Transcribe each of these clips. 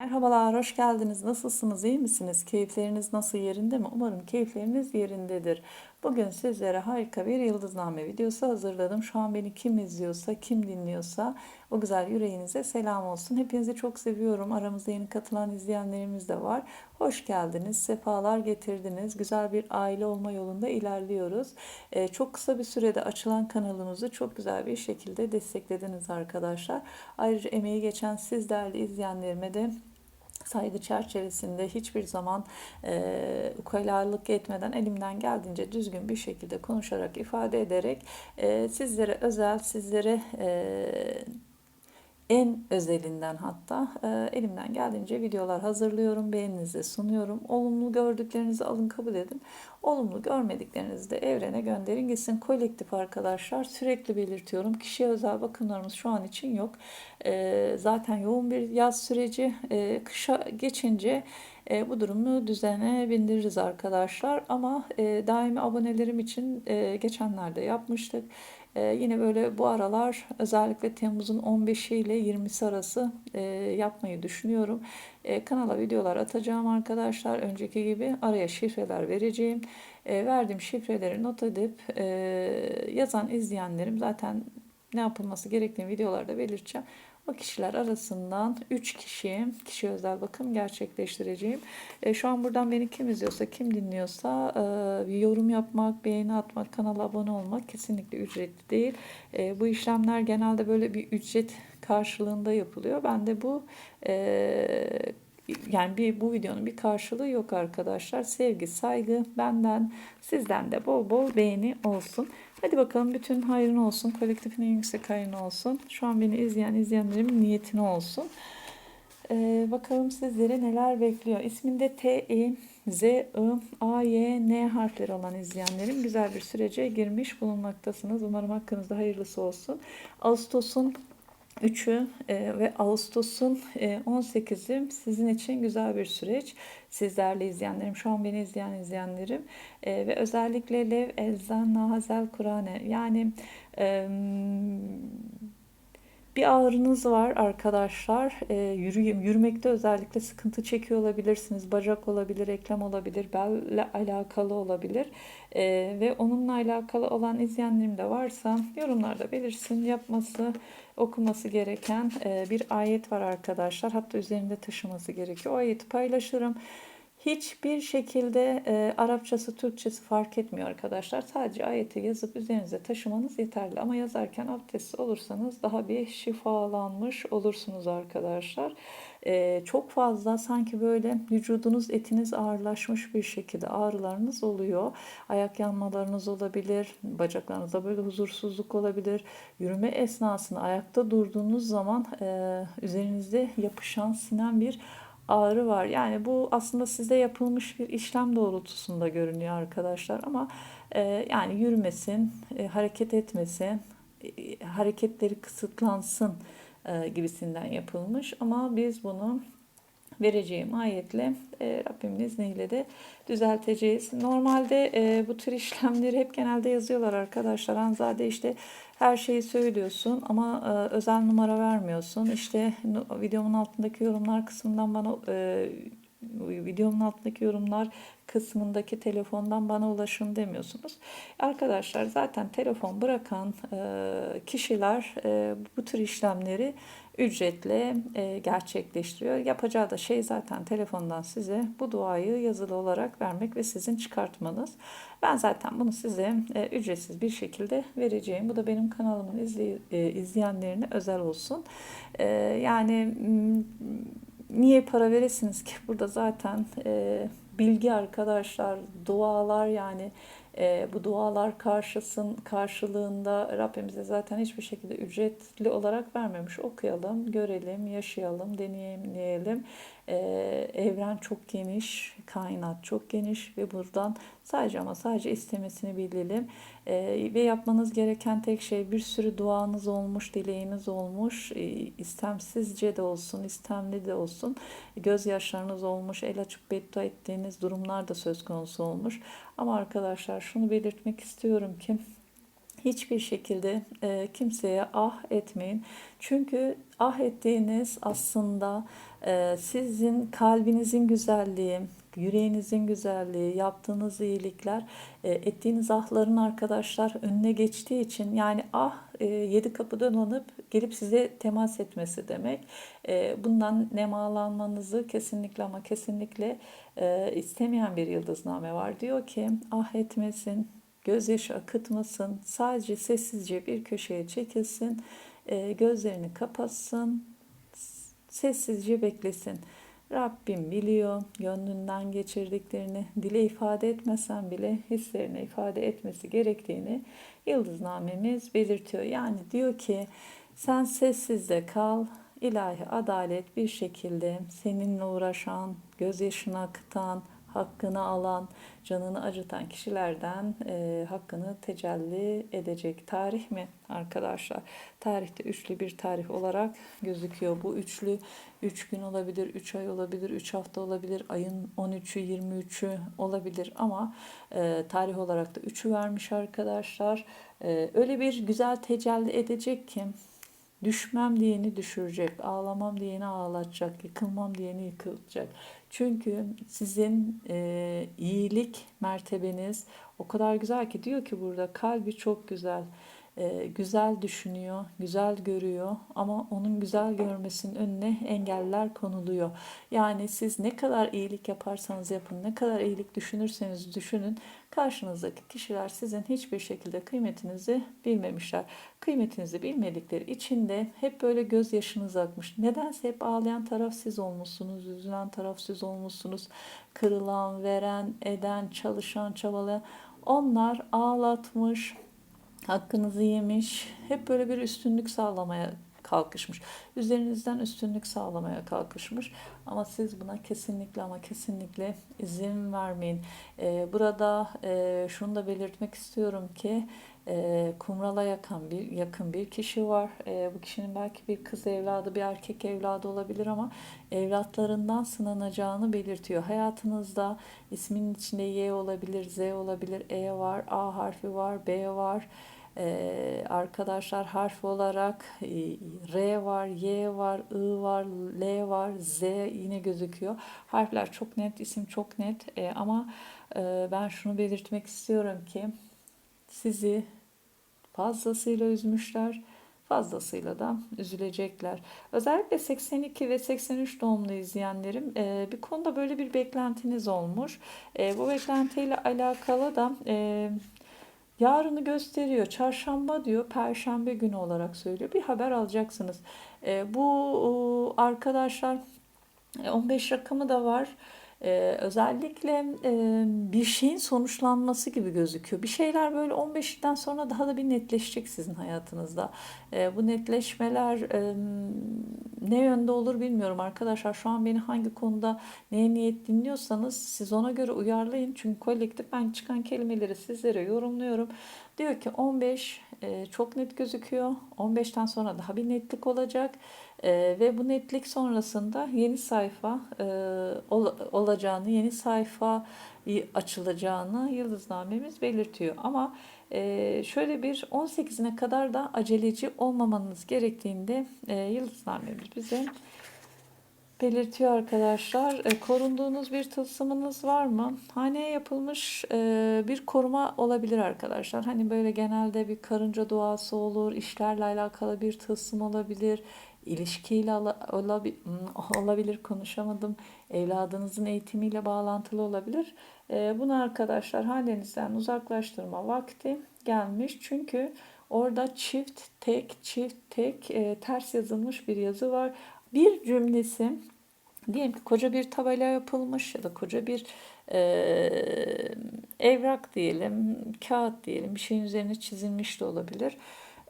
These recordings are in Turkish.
Merhabalar, hoş geldiniz. Nasılsınız, iyi misiniz? Keyifleriniz nasıl yerinde mi? Umarım keyifleriniz yerindedir. Bugün sizlere harika bir yıldızname videosu hazırladım. Şu an beni kim izliyorsa, kim dinliyorsa o güzel yüreğinize selam olsun. Hepinizi çok seviyorum. Aramızda yeni katılan izleyenlerimiz de var. Hoş geldiniz, sefalar getirdiniz. Güzel bir aile olma yolunda ilerliyoruz. Ee, çok kısa bir sürede açılan kanalımızı çok güzel bir şekilde desteklediniz arkadaşlar. Ayrıca emeği geçen siz değerli izleyenlerime de saygı çerçevesinde hiçbir zaman e, ukalalık etmeden elimden geldiğince düzgün bir şekilde konuşarak ifade ederek e, sizlere özel sizlere e, en özelinden hatta e, elimden geldiğince videolar hazırlıyorum, beğeninize sunuyorum. Olumlu gördüklerinizi alın kabul edin. Olumlu görmediklerinizi de evrene gönderin gitsin. Kolektif arkadaşlar sürekli belirtiyorum. Kişiye özel bakımlarımız şu an için yok. E, zaten yoğun bir yaz süreci. E, kışa geçince e, bu durumu düzene bindiririz arkadaşlar. Ama e, daimi abonelerim için e, geçenlerde yapmıştık. Ee, yine böyle bu aralar özellikle Temmuz'un 15'i ile 20'si arası e, yapmayı düşünüyorum. E, kanala videolar atacağım arkadaşlar. Önceki gibi araya şifreler vereceğim. E, verdiğim şifreleri not edip e, yazan izleyenlerim zaten ne yapılması gerektiğini videolarda belirteceğim. O kişiler arasından 3 kişi kişi özel bakım gerçekleştireceğim. E, şu an buradan beni kim izliyorsa, kim dinliyorsa e, yorum yapmak, beğeni atmak, kanala abone olmak kesinlikle ücretli değil. E, bu işlemler genelde böyle bir ücret karşılığında yapılıyor. Ben de bu e, yani bir bu videonun bir karşılığı yok arkadaşlar. Sevgi, saygı benden, sizden de bol bol beğeni olsun. Hadi bakalım bütün hayrın olsun. Kolektifin en yüksek hayrını olsun. Şu an beni izleyen izleyenlerimin niyetine olsun. Ee, bakalım sizlere neler bekliyor. İsminde T, E, Z, I, A, Y, N harfleri olan izleyenlerim güzel bir sürece girmiş bulunmaktasınız. Umarım hakkınızda hayırlısı olsun. Ağustos'un 3'ü e, ve Ağustos'un e, 18'i sizin için güzel bir süreç. Sizlerle izleyenlerim, şu an beni izleyen izleyenlerim e, ve özellikle Lev, Elzan, Nahazel, Kur'ane yani e, bir ağrınız var arkadaşlar. E, yürü, yürümekte özellikle sıkıntı çekiyor olabilirsiniz. Bacak olabilir, eklem olabilir, belle alakalı olabilir. E, ve onunla alakalı olan izleyenlerim de varsa yorumlarda belirsin. Yapması, okuması gereken e, bir ayet var arkadaşlar. Hatta üzerinde taşıması gerekiyor. O ayeti paylaşırım. Hiçbir şekilde e, Arapçası, Türkçesi fark etmiyor arkadaşlar. Sadece ayeti yazıp üzerinize taşımanız yeterli. Ama yazarken abdestli olursanız daha bir şifalanmış olursunuz arkadaşlar. E, çok fazla sanki böyle vücudunuz, etiniz ağırlaşmış bir şekilde ağrılarınız oluyor. Ayak yanmalarınız olabilir, bacaklarınızda böyle huzursuzluk olabilir. Yürüme esnasında ayakta durduğunuz zaman e, üzerinizde yapışan, sinen bir ağrı var. Yani bu aslında sizde yapılmış bir işlem doğrultusunda görünüyor arkadaşlar ama e, yani yürümesin, e, hareket etmesin, e, hareketleri kısıtlansın e, gibisinden yapılmış ama biz bunu vereceğim ayetle e, Rabbimin izniyle de düzelteceğiz. Normalde e, bu tür işlemleri hep genelde yazıyorlar arkadaşlar. Anzade işte her şeyi söylüyorsun ama e, özel numara vermiyorsun. İşte videomun altındaki yorumlar kısmından bana videomun altındaki yorumlar kısmındaki telefondan bana ulaşın demiyorsunuz. Arkadaşlar zaten telefon bırakan e, kişiler e, bu tür işlemleri ücretle e, gerçekleştiriyor. Yapacağı da şey zaten telefondan size bu duayı yazılı olarak vermek ve sizin çıkartmanız. Ben zaten bunu size ücretsiz bir şekilde vereceğim. Bu da benim kanalımın izley izleyenlerine özel olsun. Yani niye para veresiniz ki? Burada zaten e, bilgi arkadaşlar, dualar yani e, bu dualar karşısın karşılığında Rabbimize zaten hiçbir şekilde ücretli olarak vermemiş. Okuyalım, görelim, yaşayalım, deneyimleyelim. E, evren çok geniş, kainat çok geniş ve buradan sadece ama sadece istemesini bilelim. E, ve yapmanız gereken tek şey bir sürü duanız olmuş, dileğiniz olmuş. E, istemsizce de olsun, istemli de olsun. Gözyaşlarınız olmuş, el açıp beddua ettiğiniz durumlar da söz konusu olmuş. Ama arkadaşlar şunu belirtmek istiyorum ki hiçbir şekilde e, kimseye ah etmeyin. Çünkü ah ettiğiniz aslında Ee, sizin kalbinizin güzelliği, yüreğinizin güzelliği, yaptığınız iyilikler, e, ettiğiniz ahların arkadaşlar önüne geçtiği için yani ah e, yedi kapıdan dolanıp gelip size temas etmesi demek. E, bundan nemalanmanızı kesinlikle ama kesinlikle istemeyen bir yıldızname var. Diyor ki ah etmesin, gözyaşı akıtmasın, sadece sessizce bir köşeye çekilsin, gözlerini kapatsın, sessizce beklesin. Rabbim biliyor gönlünden geçirdiklerini dile ifade etmesen bile hislerine ifade etmesi gerektiğini yıldıznamemiz belirtiyor. Yani diyor ki sen sessizde kal, ilahi adalet bir şekilde seninle uğraşan, gözyaşını akıtan, hakkını alan, canını acıtan kişilerden e, hakkını tecelli edecek tarih mi arkadaşlar? Tarihte üçlü bir tarih olarak gözüküyor. Bu üçlü 3 gün olabilir, 3 ay olabilir, 3 hafta olabilir, ayın 13'ü 23'ü olabilir ama e, tarih olarak da 3'ü vermiş arkadaşlar. E, öyle bir güzel tecelli edecek ki Düşmem diyeni düşürecek, ağlamam diyeni ağlatacak, yıkılmam diyeni yıkılacak. Çünkü sizin e, iyilik mertebeniz o kadar güzel ki diyor ki burada kalbi çok güzel. E, güzel düşünüyor, güzel görüyor ama onun güzel görmesinin önüne engeller konuluyor. Yani siz ne kadar iyilik yaparsanız yapın, ne kadar iyilik düşünürseniz düşünün, karşınızdaki kişiler sizin hiçbir şekilde kıymetinizi bilmemişler. Kıymetinizi bilmedikleri için de hep böyle gözyaşınız akmış. Nedense hep ağlayan taraf siz olmuşsunuz, üzülen taraf siz olmuşsunuz. Kırılan, veren, eden, çalışan, çabalayan onlar ağlatmış, hakkınızı yemiş, hep böyle bir üstünlük sağlamaya kalkışmış. Üzerinizden üstünlük sağlamaya kalkışmış. Ama siz buna kesinlikle ama kesinlikle izin vermeyin. Ee, burada e, şunu da belirtmek istiyorum ki e, kumrala yakın bir yakın bir kişi var. E, bu kişinin belki bir kız evladı, bir erkek evladı olabilir ama evlatlarından sınanacağını belirtiyor. Hayatınızda isminin içinde Y olabilir, Z olabilir, E var, A harfi var, B var. Ee, arkadaşlar harf olarak e, R var, Y var, I var, L var, Z yine gözüküyor. Harfler çok net, isim çok net ee, ama e, ben şunu belirtmek istiyorum ki sizi fazlasıyla üzmüşler, fazlasıyla da üzülecekler. Özellikle 82 ve 83 doğumlu izleyenlerim e, bir konuda böyle bir beklentiniz olmuş. E, bu beklentiyle alakalı da e, Yarını gösteriyor. Çarşamba diyor, perşembe günü olarak söylüyor. Bir haber alacaksınız. E, bu arkadaşlar 15 rakamı da var. Ee, özellikle e, bir şeyin sonuçlanması gibi gözüküyor. Bir şeyler böyle 15'ten sonra daha da bir netleşecek sizin hayatınızda. Ee, bu netleşmeler e, ne yönde olur bilmiyorum arkadaşlar. Şu an beni hangi konuda neye niyet dinliyorsanız siz ona göre uyarlayın. Çünkü kolektif ben çıkan kelimeleri sizlere yorumluyorum. Diyor ki 15 e, çok net gözüküyor. 15'ten sonra daha bir netlik olacak. E, ve bu netlik sonrasında yeni sayfa e, ol, olacağını, yeni sayfa açılacağını yıldıznamemiz belirtiyor. Ama e, şöyle bir 18'ine kadar da aceleci olmamanız gerektiğinde e, yıldıznamemiz bize belirtiyor arkadaşlar. E, korunduğunuz bir tılsımınız var mı? Haneye yapılmış e, bir koruma olabilir arkadaşlar. Hani böyle genelde bir karınca duası olur, işlerle alakalı bir tılsım olabilir, ilişkiyle olabilir, konuşamadım. Evladınızın eğitimiyle bağlantılı olabilir. E, bunu arkadaşlar halinizden uzaklaştırma vakti gelmiş. Çünkü orada çift, tek, çift, tek e, ters yazılmış bir yazı var. Bir cümlesi diyelim ki koca bir tabela yapılmış ya da koca bir e, evrak diyelim, kağıt diyelim bir şeyin üzerine çizilmiş de olabilir.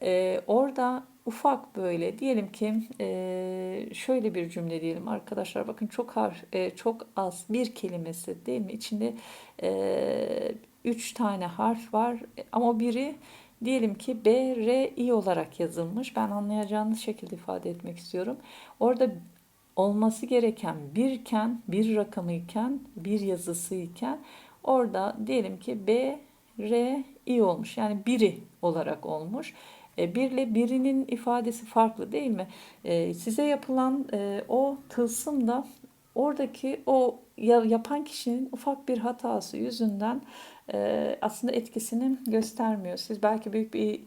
E, orada ufak böyle diyelim ki e, şöyle bir cümle diyelim arkadaşlar bakın çok harf e, çok az bir kelimesi değil mi içinde e, üç tane harf var ama biri diyelim ki B, R, I olarak yazılmış. Ben anlayacağınız şekilde ifade etmek istiyorum. Orada olması gereken birken, bir rakamı iken, bir yazısı iken orada diyelim ki B, R, I olmuş. Yani biri olarak olmuş. E, birle birinin ifadesi farklı değil mi? E, size yapılan e, o tılsım da oradaki o ya- yapan kişinin ufak bir hatası yüzünden aslında etkisini göstermiyor. Siz belki büyük bir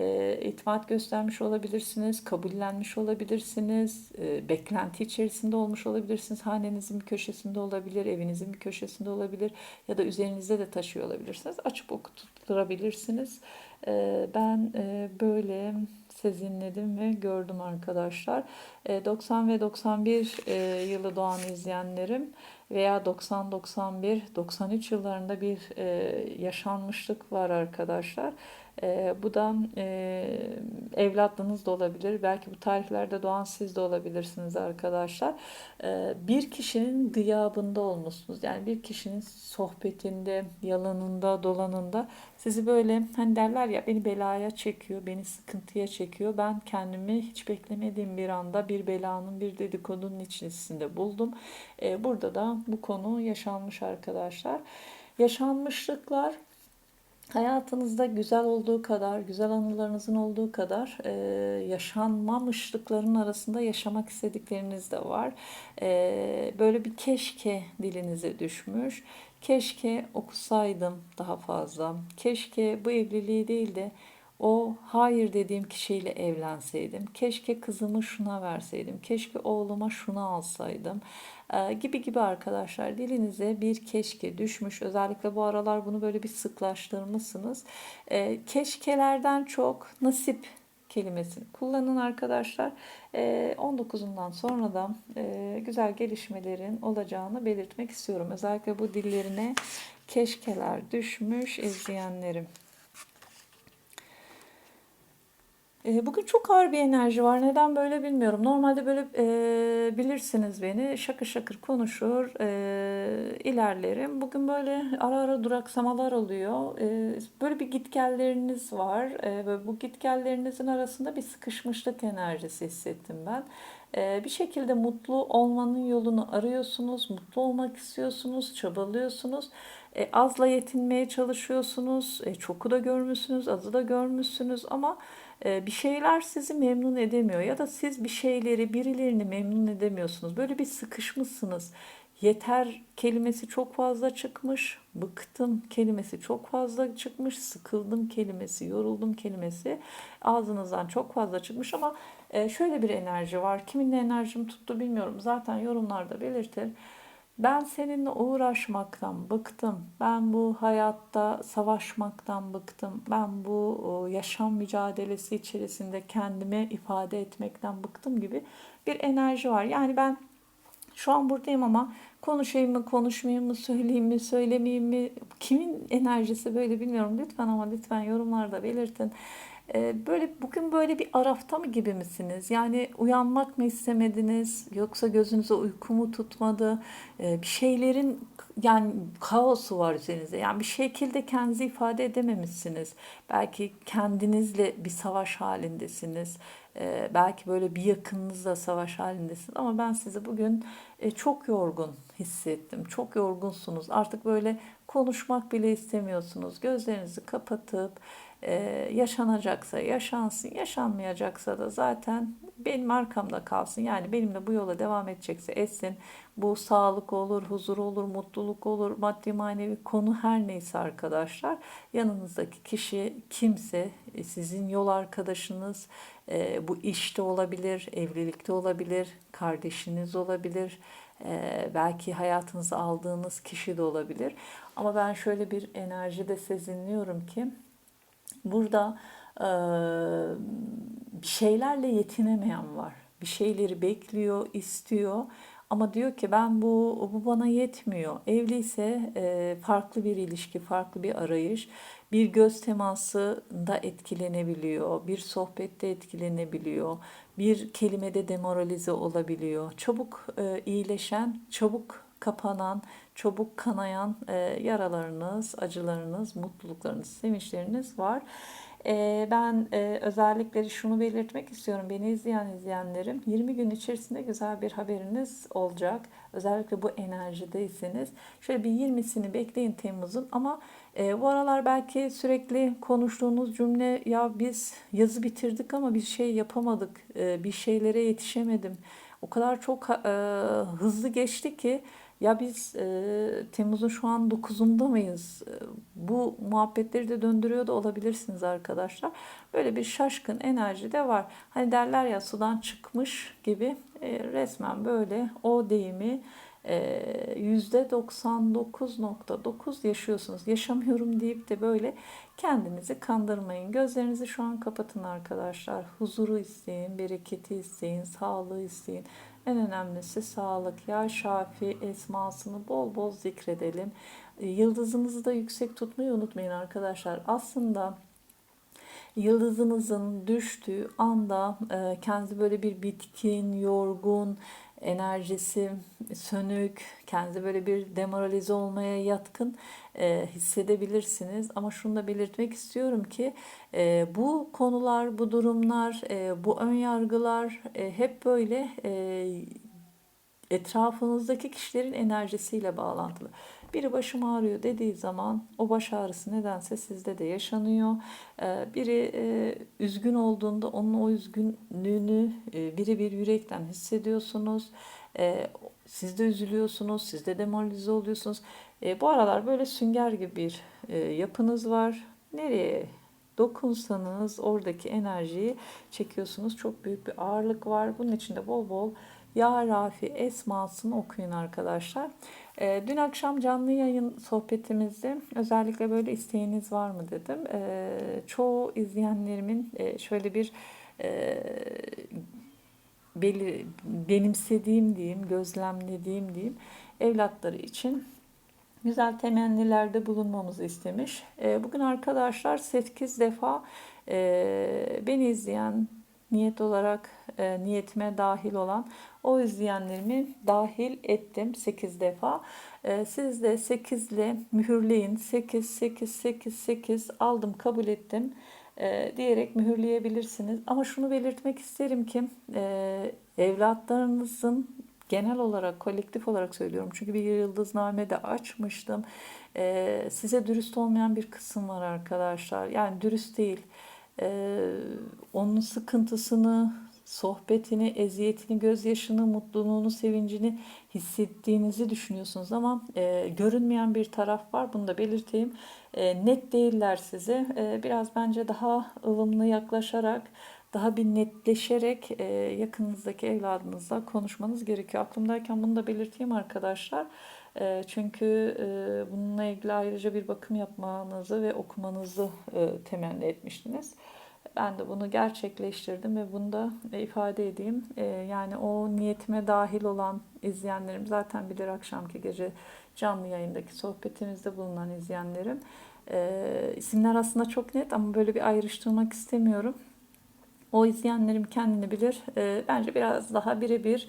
e, itimat göstermiş olabilirsiniz, kabullenmiş olabilirsiniz, e, beklenti içerisinde olmuş olabilirsiniz. Hanenizin bir köşesinde olabilir, evinizin bir köşesinde olabilir ya da üzerinizde de taşıyor olabilirsiniz. Açıp okutturabilirsiniz. E, ben e, böyle sezinledim ve gördüm arkadaşlar. E, 90 ve 91 e, yılı doğan izleyenlerim veya 90-91, 93 yıllarında bir e, yaşanmışlık var arkadaşlar. E, bu da e, evlatlığınız da olabilir. Belki bu tarihlerde doğan siz de olabilirsiniz arkadaşlar. E, bir kişinin gıyabında olmuşsunuz. Yani bir kişinin sohbetinde, yalanında, dolanında sizi böyle hani derler ya beni belaya çekiyor, beni sıkıntıya çekiyor. Ben kendimi hiç beklemediğim bir anda bir belanın, bir dedikodunun içerisinde buldum. E, burada da bu konu yaşanmış arkadaşlar. Yaşanmışlıklar Hayatınızda güzel olduğu kadar, güzel anılarınızın olduğu kadar e, yaşanmamışlıkların arasında yaşamak istedikleriniz de var. E, böyle bir keşke dilinize düşmüş. Keşke okusaydım daha fazla. Keşke bu evliliği değil de o hayır dediğim kişiyle evlenseydim. Keşke kızımı şuna verseydim. Keşke oğluma şunu alsaydım. Ee, gibi gibi arkadaşlar dilinize bir keşke düşmüş. Özellikle bu aralar bunu böyle bir sıklaştırmışsınız. Ee, keşkelerden çok nasip kelimesini kullanın arkadaşlar. Ee, 19'undan sonra da e, güzel gelişmelerin olacağını belirtmek istiyorum. Özellikle bu dillerine keşkeler düşmüş izleyenlerim. E, Bugün çok ağır bir enerji var. Neden böyle bilmiyorum. Normalde böyle e, bilirsiniz beni. Şakır şakır konuşur, e, ilerlerim. Bugün böyle ara ara duraksamalar oluyor. E, böyle bir gitgelleriniz var. E, ve bu gitgellerinizin arasında bir sıkışmışlık enerjisi hissettim ben. E, bir şekilde mutlu olmanın yolunu arıyorsunuz. Mutlu olmak istiyorsunuz, çabalıyorsunuz. E, azla yetinmeye çalışıyorsunuz. E, çoku da görmüşsünüz, azı da görmüşsünüz ama bir şeyler sizi memnun edemiyor ya da siz bir şeyleri birilerini memnun edemiyorsunuz. Böyle bir sıkışmışsınız. Yeter kelimesi çok fazla çıkmış. Bıktım kelimesi çok fazla çıkmış. Sıkıldım kelimesi, yoruldum kelimesi ağzınızdan çok fazla çıkmış ama e, şöyle bir enerji var. Kiminle enerjim tuttu bilmiyorum. Zaten yorumlarda belirtir. Ben seninle uğraşmaktan bıktım. Ben bu hayatta savaşmaktan bıktım. Ben bu yaşam mücadelesi içerisinde kendimi ifade etmekten bıktım gibi bir enerji var. Yani ben şu an buradayım ama konuşayım mı, konuşmayayım mı, söyleyeyim mi, söylemeyeyim mi? Kimin enerjisi böyle bilmiyorum. Lütfen ama lütfen yorumlarda belirtin. Ee, böyle bugün böyle bir arafta mı gibi misiniz? Yani uyanmak mı istemediniz? Yoksa gözünüze uyku mu tutmadı? Ee, bir şeylerin yani kaosu var üzerinizde. Yani bir şekilde kendinizi ifade edememişsiniz. Belki kendinizle bir savaş halindesiniz. Ee, belki böyle bir yakınınızla savaş halindesiniz. Ama ben sizi bugün e, çok yorgun hissettim. Çok yorgunsunuz. Artık böyle konuşmak bile istemiyorsunuz. Gözlerinizi kapatıp ee, yaşanacaksa yaşansın, yaşanmayacaksa da zaten benim arkamda kalsın. Yani benimle bu yola devam edecekse etsin. Bu sağlık olur, huzur olur, mutluluk olur, maddi manevi konu her neyse arkadaşlar. Yanınızdaki kişi kimse, e, sizin yol arkadaşınız, e, bu işte olabilir, evlilikte olabilir, kardeşiniz olabilir, e, belki hayatınıza aldığınız kişi de olabilir. Ama ben şöyle bir enerji de sezinliyorum ki burada e, bir şeylerle yetinemeyen var. Bir şeyleri bekliyor, istiyor ama diyor ki ben bu bu bana yetmiyor. Evliyse e, farklı bir ilişki, farklı bir arayış, bir göz temasında etkilenebiliyor, bir sohbette etkilenebiliyor, bir kelimede demoralize olabiliyor. Çabuk e, iyileşen, çabuk kapanan, çabuk kanayan e, yaralarınız, acılarınız, mutluluklarınız, sevinçleriniz var. E, ben e, özellikle şunu belirtmek istiyorum. Beni izleyen izleyenlerim 20 gün içerisinde güzel bir haberiniz olacak. Özellikle bu enerjideyseniz. Şöyle bir 20'sini bekleyin Temmuz'un ama e, bu aralar belki sürekli konuştuğunuz cümle ya biz yazı bitirdik ama bir şey yapamadık. E, bir şeylere yetişemedim. O kadar çok e, hızlı geçti ki ya biz e, Temmuz'un şu an 9'unda mıyız? E, bu muhabbetleri de döndürüyor da olabilirsiniz arkadaşlar. Böyle bir şaşkın enerji de var. Hani derler ya sudan çıkmış gibi e, resmen böyle o deyimi %99.9 yaşıyorsunuz. Yaşamıyorum deyip de böyle kendinizi kandırmayın. Gözlerinizi şu an kapatın arkadaşlar. Huzuru isteyin, bereketi isteyin, sağlığı isteyin. En önemlisi sağlık. Ya Şafi esmasını bol bol zikredelim. Yıldızınızı da yüksek tutmayı unutmayın arkadaşlar. Aslında yıldızınızın düştüğü anda kendinizi böyle bir bitkin, yorgun, enerjisi sönük, kendinizi böyle bir demoralize olmaya yatkın e, hissedebilirsiniz. Ama şunu da belirtmek istiyorum ki e, bu konular, bu durumlar, e, bu ön yargılar e, hep böyle e, etrafınızdaki kişilerin enerjisiyle bağlantılı. Biri başım ağrıyor dediği zaman o baş ağrısı nedense sizde de yaşanıyor. Ee, biri e, üzgün olduğunda onun o üzgünlüğünü e, biri bir yürekten hissediyorsunuz. Ee, siz de üzülüyorsunuz, siz de demoralize oluyorsunuz. E, bu aralar böyle sünger gibi bir yapınız var. Nereye dokunsanız oradaki enerjiyi çekiyorsunuz. Çok büyük bir ağırlık var. Bunun için de bol bol Ya Rafi esmasını okuyun arkadaşlar. E, dün akşam canlı yayın sohbetimizde özellikle böyle isteğiniz var mı dedim. E, çoğu izleyenlerimin e, şöyle bir e, belir, benimsediğim diyeyim, gözlemlediğim diyeyim evlatları için güzel temennilerde bulunmamızı istemiş. E, bugün arkadaşlar 8 defa e, beni izleyen niyet olarak e, niyetime dahil olan o izleyenlerimi dahil ettim 8 defa. E, siz de 8 ile mühürleyin. 8, 8, 8, 8 aldım kabul ettim e, diyerek mühürleyebilirsiniz. Ama şunu belirtmek isterim ki e, evlatlarınızın genel olarak kolektif olarak söylüyorum. Çünkü bir yıldızname de açmıştım. E, size dürüst olmayan bir kısım var arkadaşlar. Yani dürüst değil. E, onun sıkıntısını, sohbetini, eziyetini, gözyaşını, mutluluğunu, sevincini hissettiğinizi düşünüyorsunuz ama e, görünmeyen bir taraf var. Bunu da belirteyim. E, net değiller size. E, biraz bence daha ılımlı yaklaşarak, daha bir netleşerek e, yakınınızdaki evladınızla konuşmanız gerekiyor. Aklımdayken bunu da belirteyim arkadaşlar. E, çünkü e, bununla ilgili ayrıca bir bakım yapmanızı ve okumanızı e, temenni etmiştiniz. Ben de bunu gerçekleştirdim ve bunu da ifade edeyim. Ee, yani o niyetime dahil olan izleyenlerim zaten bilir akşamki gece canlı yayındaki sohbetimizde bulunan izleyenlerim. Ee, isimler aslında çok net ama böyle bir ayrıştırmak istemiyorum. O izleyenlerim kendini bilir. Ee, bence biraz daha birebir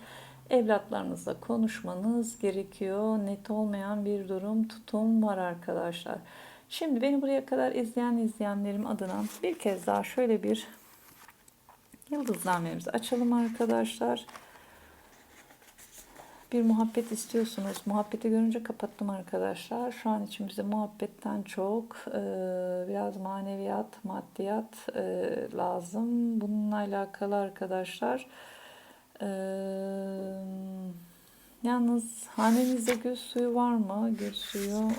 evlatlarınızla konuşmanız gerekiyor. Net olmayan bir durum, tutum var arkadaşlar. Şimdi beni buraya kadar izleyen izleyenlerim adına bir kez daha şöyle bir yıldızlamemizi açalım arkadaşlar. Bir muhabbet istiyorsunuz. Muhabbeti görünce kapattım arkadaşlar. Şu an için bize muhabbetten çok e, biraz maneviyat, maddiyat e, lazım. Bununla alakalı arkadaşlar. Eee Yalnız hanenizde gül suyu var mı? Gül suyu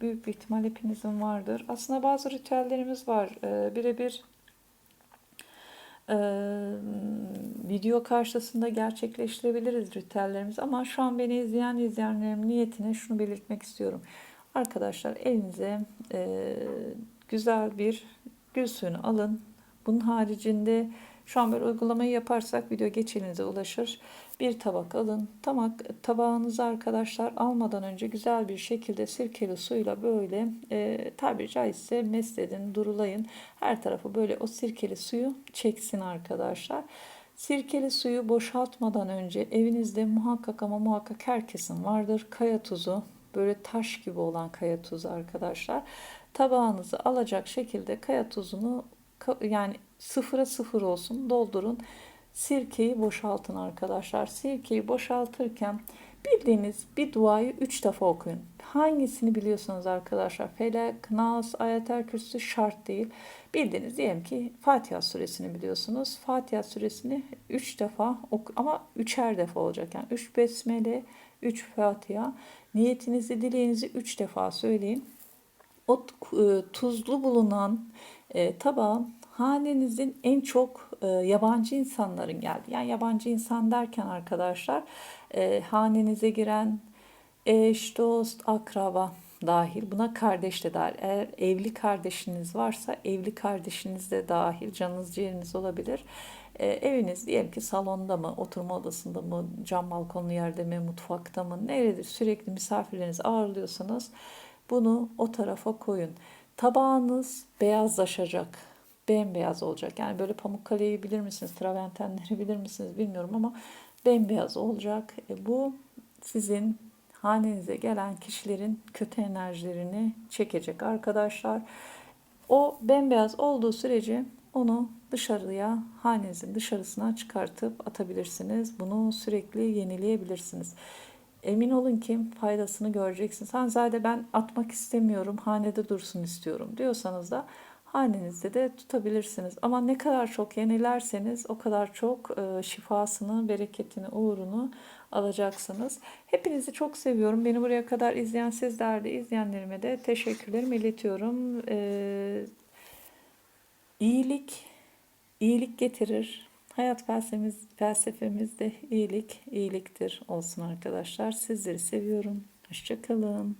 büyük bir ihtimal hepinizin vardır. Aslında bazı ritüellerimiz var. Ee, birebir e, video karşısında gerçekleştirebiliriz ritüellerimizi. Ama şu an beni izleyen izleyenlerim niyetine şunu belirtmek istiyorum. Arkadaşlar elinize e, güzel bir gül suyunu alın. Bunun haricinde şu an böyle uygulamayı yaparsak video geç ulaşır. Bir tabak alın. Tabak, tabağınızı arkadaşlar almadan önce güzel bir şekilde sirkeli suyla böyle e, tabiri caizse mesledin, durulayın. Her tarafı böyle o sirkeli suyu çeksin arkadaşlar. Sirkeli suyu boşaltmadan önce evinizde muhakkak ama muhakkak herkesin vardır. Kaya tuzu, böyle taş gibi olan kaya tuzu arkadaşlar. Tabağınızı alacak şekilde kaya tuzunu Yani sıfıra sıfır olsun. Doldurun. Sirkeyi boşaltın arkadaşlar. Sirkeyi boşaltırken bildiğiniz bir duayı üç defa okuyun. Hangisini biliyorsanız arkadaşlar. Felek, Nas, Ayetel Kürsü şart değil. Bildiğiniz diyelim ki Fatiha suresini biliyorsunuz. Fatiha suresini üç defa oku ama üçer defa olacak. Yani üç besmele, üç Fatiha. Niyetinizi, dileğinizi üç defa söyleyin. O e, tuzlu bulunan e, tabağın hanenizin en çok e, yabancı insanların geldi. Yani yabancı insan derken arkadaşlar e, hanenize giren eş, dost, akraba dahil. Buna kardeş de dahil. Eğer evli kardeşiniz varsa evli kardeşiniz de dahil. Canınız ciğeriniz olabilir. E, eviniz diyelim ki salonda mı, oturma odasında mı, cam balkonlu yerde mi, mutfakta mı, neredir sürekli misafirlerinizi ağırlıyorsanız bunu o tarafa koyun. Tabağınız beyazlaşacak. Bembeyaz olacak. Yani böyle Pamukkale'yi bilir misiniz? Traventenleri bilir misiniz bilmiyorum ama bembeyaz olacak. E, bu sizin hanenize gelen kişilerin kötü enerjilerini çekecek arkadaşlar. O bembeyaz olduğu sürece onu dışarıya, hanenizin dışarısına çıkartıp atabilirsiniz. Bunu sürekli yenileyebilirsiniz. Emin olun ki faydasını göreceksiniz. Hanzade ben atmak istemiyorum, hanede dursun istiyorum diyorsanız da hanenizde de tutabilirsiniz. Ama ne kadar çok yenilerseniz o kadar çok e, şifasını, bereketini, uğrunu alacaksınız. Hepinizi çok seviyorum. Beni buraya kadar izleyen sizler de izleyenlerime de teşekkürlerimi iletiyorum. E, iyilik, iyilik getirir. Hayat felsefemiz, felsefemiz de iyilik, iyiliktir olsun arkadaşlar. Sizleri seviyorum. Hoşçakalın.